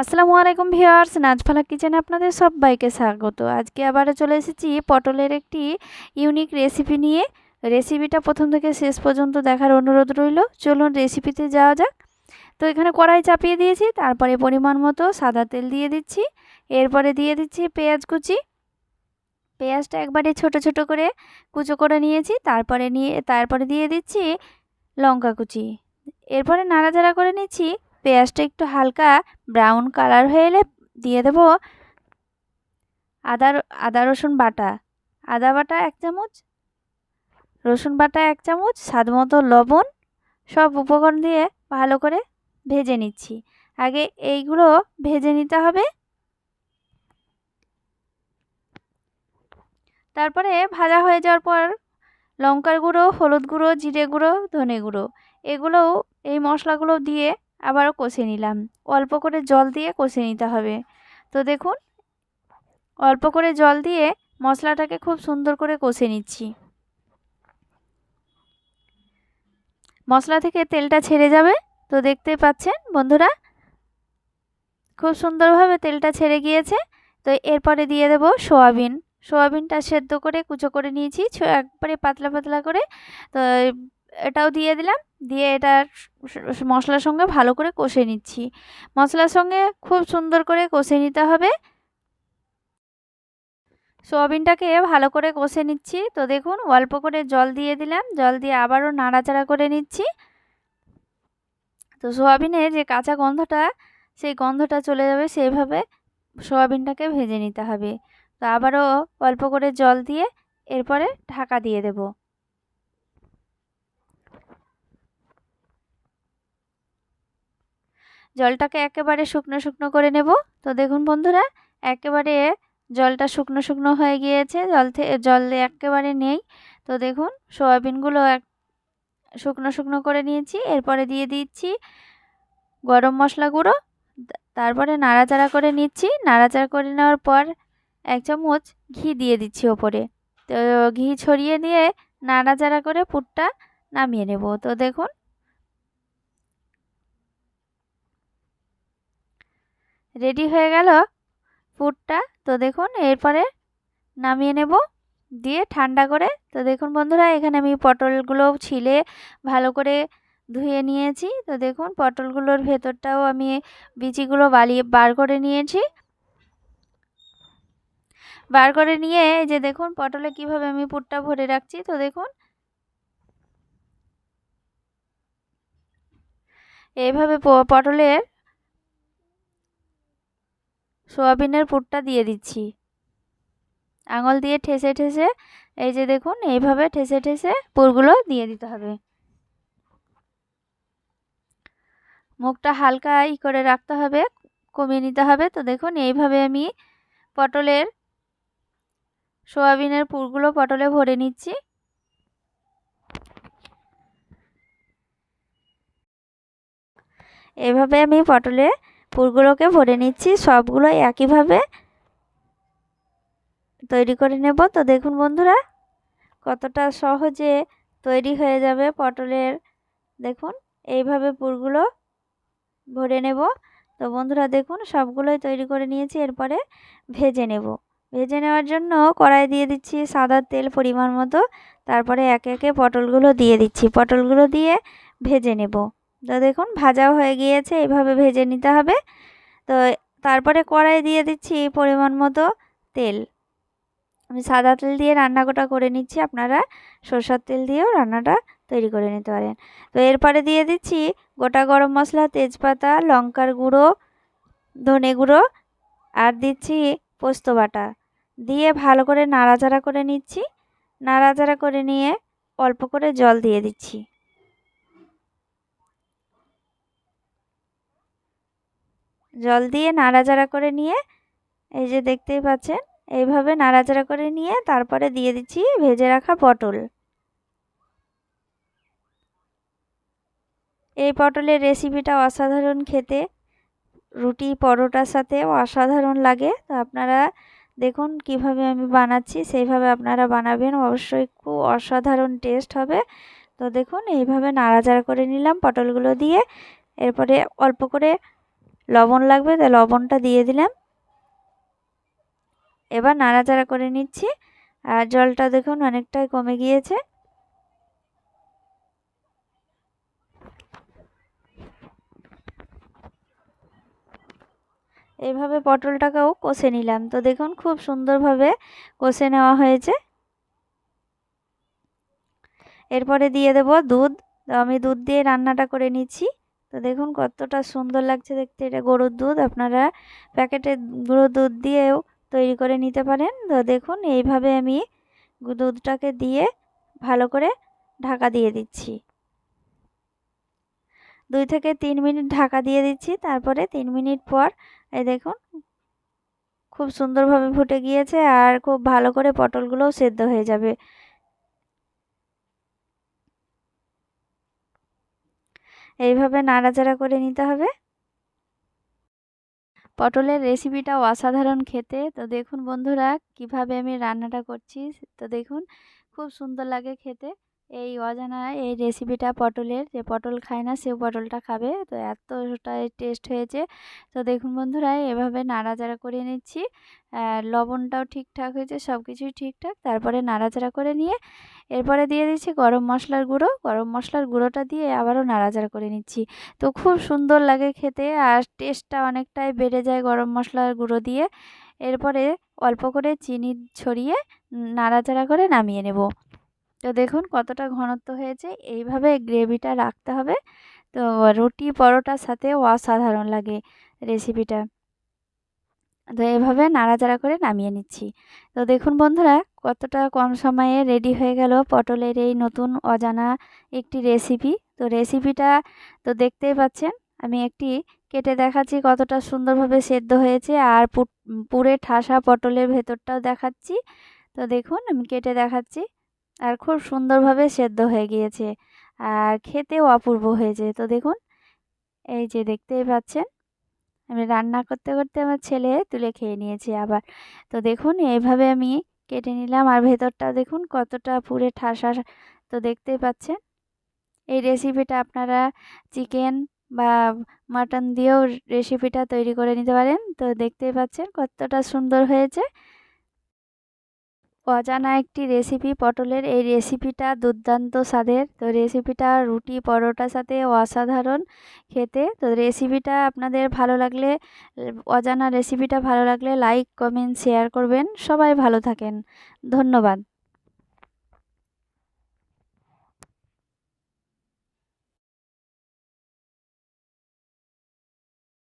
আসসালামু আলাইকুম ভিউয়ার্স, নাজফালা কিচেনে আপনাদের সবাইকে স্বাগত। আজকে আবারও চলে এসেছি পটলের একটি ইউনিক রেসিপি নিয়ে। রেসিপিটা প্রথম থেকে শেষ পর্যন্ত দেখার অনুরোধ রইল। চলুন রেসিপিতে যাওয়া যাক। তো এখানে কড়াই চাপিয়ে দিয়েছি, তারপরে পরিমাণ মতো সাদা তেল দিয়ে দিচ্ছি। এরপরে দিয়ে দিচ্ছি পেঁয়াজ কুচি। পেঁয়াজটা একবারে ছোট ছোট করে কুচো করে নিয়েছি, তারপরে নিয়ে, তারপরে দিয়ে দিচ্ছি লঙ্কা কুচি। এরপরে নাড়াচাড়া করে নিচ্ছি পেঁয়াজটা একটু হালকা ব্রাউন কালার হয়ে এলে দিয়ে দেব আদা আদা, রসুন বাটা। আদা বাটা এক চামচ, রসুন বাটা এক চামচ, স্বাদ মতো লবণ, সব উপকরণ দিয়ে ভালো করে ভেজে নিচ্ছি। আগে এইগুলো ভেজে নিতে হবে। তারপরে ভাজা হয়ে যাওয়ার পর লঙ্কার গুঁড়ো, হলুদ গুঁড়ো, জিরে গুঁড়ো, ধনে গুঁড়ো, এগুলোও এই মশলাগুলো দিয়ে আবারও কষে নিলাম। অল্প করে জল দিয়ে কষে নিতে হবে। তো দেখুন, অল্প করে জল দিয়ে মশলাটাকে খুব সুন্দর করে কষে নিচ্ছি। মশলা থেকে তেলটা ছেড়ে যাবে। তো দেখতে পাচ্ছেন বন্ধুরা, খুব সুন্দরভাবে তেলটা ছেড়ে গিয়েছে। তো এরপরে দিয়ে দেব সোয়াবিন। সোয়াবিনটা সেদ্ধ করে কুচো করে নিয়েছি একবারে পাতলা পাতলা করে। তো এটাও দিয়ে দিলাম। দিয়ে এটা মশলার সঙ্গে ভালো করে কষে নিচ্ছি। মশলার সঙ্গে খুব সুন্দর করে কষে নিতে হবে। সোয়াবিনটাকে ভালো করে কষে নিচ্ছি। তো দেখুন, অল্প করে জল দিয়ে দিলাম। জল দিয়ে আবারও নাড়াচাড়া করে নিচ্ছি। তো সোয়াবিনে যে কাঁচা গন্ধটা, সেই গন্ধটা চলে যাবে সেইভাবে সোয়াবিনটাকে ভেজে নিতে হবে। তো আবারও অল্প করে জল দিয়ে এরপরে ঢাকা দিয়ে দেবো। জলটাকে একেবারে শুকনো শুকনো করে নেব। তো দেখুন বন্ধুরা, একেবারে জলটা শুকনো শুকনো হয়ে গিয়েছে। জল থেকে জল একেবারে নেই। তো দেখুন, সোয়াবিনগুলো এক, শুকনো শুকনো করে নিয়েছি। এরপরে দিয়ে দিচ্ছি গরম মশলা গুঁড়ো। তারপরে নাড়াচাড়া করে নিচ্ছি। নাড়াচাড়া করে নেওয়ার পর এক চামচ ঘি দিয়ে দিচ্ছি ওপরে। তো ঘি ছড়িয়ে দিয়ে নাড়াচাড়া করে পুরটা নামিয়ে নেব। তো দেখুন রেডি হয়ে গেল? পুরটা তো দেখুন, এরপরে নামিয়ে নেব। দিয়ে ঠান্ডা করে, তো দেখুন বন্ধুরা, এখানে আমি পটলগুলো ছিলে ভালো করে ধুয়ে নিয়েছি। তো দেখুন, পটলগুলোর ভেতরটাও আমি বিচিগুলো বালিয়ে বার করে নিয়েছি। বার করে নিয়ে এই যে দেখুন, পটলে কীভাবে আমি পুরটা ভরে রাখছি, তো দেখুন। এইভাবে পটলের সোয়াবিনের পুরটা দিয়ে দিচ্ছি। আঙুল দিয়ে ঠেসে ঠেসে, এই যে দেখুন, এইভাবে ঠেসে ঠেসে পুরগুলো দিয়ে দিতে হবে। মুখটা হালকা ই করে রাখতে হবে, কমিয়ে নিতে হবে। তো দেখুন, এইভাবে আমি পটলের, সোয়াবিনের পুরগুলো পটলে ভরে নিচ্ছি। এভাবে আমি পটলে পুরগুলোকে ভরে নিচ্ছি সবগুলো একইভাবে তৈরি করে নেব। তো দেখুন বন্ধুরা, কতটা সহজে তৈরি হয়ে যাবে পটলের। দেখুন, এইভাবে পুরগুলো ভরে নেব। তো বন্ধুরা, দেখুন, সবগুলোই তৈরি করে নিয়েছি, এরপরে ভেজে নেব। ভেজে নেওয়ার জন্য কড়াই দিয়ে দিচ্ছি সাদা তেল পরিমাণ মতো। তারপরে একে একে পটলগুলো দিয়ে দিচ্ছি। পটলগুলো দিয়ে ভেজে নেব। তো দেখুন ভাজাও হয়ে গিয়েছে, এভাবে ভেজে নিতে হবে। তো তারপরে কড়াই দিয়ে দিচ্ছি পরিমাণ মতো তেল। আমি সাদা তেল দিয়ে রান্নাটা করে নিচ্ছি, আপনারা সরষার তেল দিয়েও রান্নাটা তৈরি করে নিতে পারেন। তো এরপরে দিয়ে দিচ্ছি গোটা গরম মশলা, তেজপাতা, লঙ্কার গুঁড়ো, ধনে গুঁড়ো, আর দিচ্ছি পোস্ত বাটা। দিয়ে ভালো করে নাড়াচাড়া করে নিচ্ছি। নাড়াচাড়া করে নিয়ে অল্প করে জল দিয়ে দিচ্ছি। জল দিয়ে নাড়াচাড়া করে নিয়ে, এই যে দেখতেই পাচ্ছেন, এইভাবে নাড়াচাড়া করে নিয়ে তারপরে দিয়ে দিচ্ছি ভেজে রাখা পটল। এই পটলের রেসিপিটা অসাধারণ খেতে, রুটি পরোটার সাথে অসাধারণ লাগে। তো আপনারা দেখুন কীভাবে আমি বানাচ্ছি, সেইভাবে আপনারা বানাবেন, অবশ্যই খুব অসাধারণ টেস্ট হবে। তো দেখুন এইভাবে নাড়াচাড়া করে নিলাম পটলগুলো দিয়ে, এরপরে অল্প করে লবণ লাগবে, তাই লবণটা দিয়ে দিলাম। এবার নাড়াচাড়া করে নিচ্ছি। আর জলটা দেখুন অনেকটাই কমে গিয়েছে। এইভাবে পটলটাকেও কষে নিলাম। তো দেখুন খুব সুন্দরভাবে কষে নেওয়া হয়েছে। এরপরে দিয়ে দেব দুধ। তো আমি দুধ দিয়ে রান্নাটা করে নিচ্ছি। তো দেখুন কতটা সুন্দর লাগছে দেখতে। এটা গরুর দুধ, আপনারা প্যাকেটের গরুর দুধ দিয়েও তৈরি করে নিতে পারেন। তো দেখুন, এইভাবে আমি দুধটাকে দিয়ে ভালো করে ঢাকা দিয়ে দিচ্ছি। দুই থেকে তিন মিনিট ঢাকা দিয়ে দিচ্ছি, তারপরে তিন মিনিট পর এই দেখুন, খুব সুন্দরভাবে ফুটে গিয়েছে আর খুব ভালো করে পটলগুলোও সেদ্ধ হয়ে যাবে। এইভাবে নাড়াচাড়া করে নিতে হবে। পটলের রেসিপিটা অসাধারণ খেতে। তো দেখুন বন্ধুরা, কীভাবে আমি রান্নাটা করছি, তো দেখুন, খুব সুন্দর লাগে খেতে। এই অজানা এই রেসিপিটা পটলের, যে পটল খায় না সেও পটলটা খাবে। তো এতটাই টেস্ট হয়েছে। তো দেখুন বন্ধুরা, এভাবে নাড়াচাড়া করে নিচ্ছি। লবণটাও ঠিকঠাক হয়েছে সব কিছুই ঠিকঠাক। তারপরে নাড়াচাড়া করে নিয়ে এরপরে দিয়ে দিচ্ছি গরম মশলার গুঁড়ো। গরম মশলার গুঁড়োটা দিয়ে আবারও নাড়াচাড়া করে নিচ্ছি। তো খুব সুন্দর লাগে খেতে আর টেস্টটা অনেকটাই বেড়ে যায় গরম মশলার গুঁড়ো দিয়ে। এরপরে অল্প করে চিনি ছড়িয়ে নাড়াচাড়া করে নামিয়ে নেব। তো দেখুন কতটা ঘনত্ব হয়েছে। এইভাবে গ্রেভিটা রাখতে হবে। তো রুটি পরোটার সাথে অসাধারণ লাগে রেসিপিটা তো এভাবে নাড়াচাড়া করে নামিয়ে নিচ্ছি। তো দেখুন বন্ধুরা, কতটা কম সময়ে রেডি হয়ে গেল পটলের এই নতুন অজানা একটি রেসিপি তো রেসিপিটা তো দেখতেই পাচ্ছেন, আমি একটি কেটে দেখাচ্ছি কতটা সুন্দরভাবে সেদ্ধ হয়েছে আর পুরে ঠাসা পটলের ভেতরটাও দেখাচ্ছি। তো দেখুন আমি কেটে দেখাচ্ছি। আর খুব সুন্দরভাবে সেদ্ধ হয়ে গিয়েছে। আর খেতেও অপূর্ব হয়েছে। তো দেখুন, এই যে দেখতেই পাচ্ছেন, আমি রান্না করতে করতে আমার ছেলে তুলে খেয়ে নিয়েছে আবার। তো দেখুন, এইভাবে আমি কেটে নিলাম। আর ভেতরটা দেখুন, কতটা পুরে ঠাসা তো দেখতেই পাচ্ছেন, এই রেসিপিটা আপনারা চিকেন বা মাটন দিয়েও রেসিপিটা তৈরি করে নিতে পারেন। তো দেখতেই পাচ্ছেন, কতটা সুন্দর হয়েছে। অজানা একটি রেসিপি পটলের এই রেসিপিটা দুর্দান্ত স্বাদের। তো রেসিপিটা রুটি, পরোটার সাথে অসাধারণ খেতে। তো রেসিপিটা আপনাদের ভালো লাগলে, অজানা রেসিপিটা ভালো লাগলে লাইক কমেন্ট শেয়ার করবেন। সবাই ভালো থাকেন। ধন্যবাদ।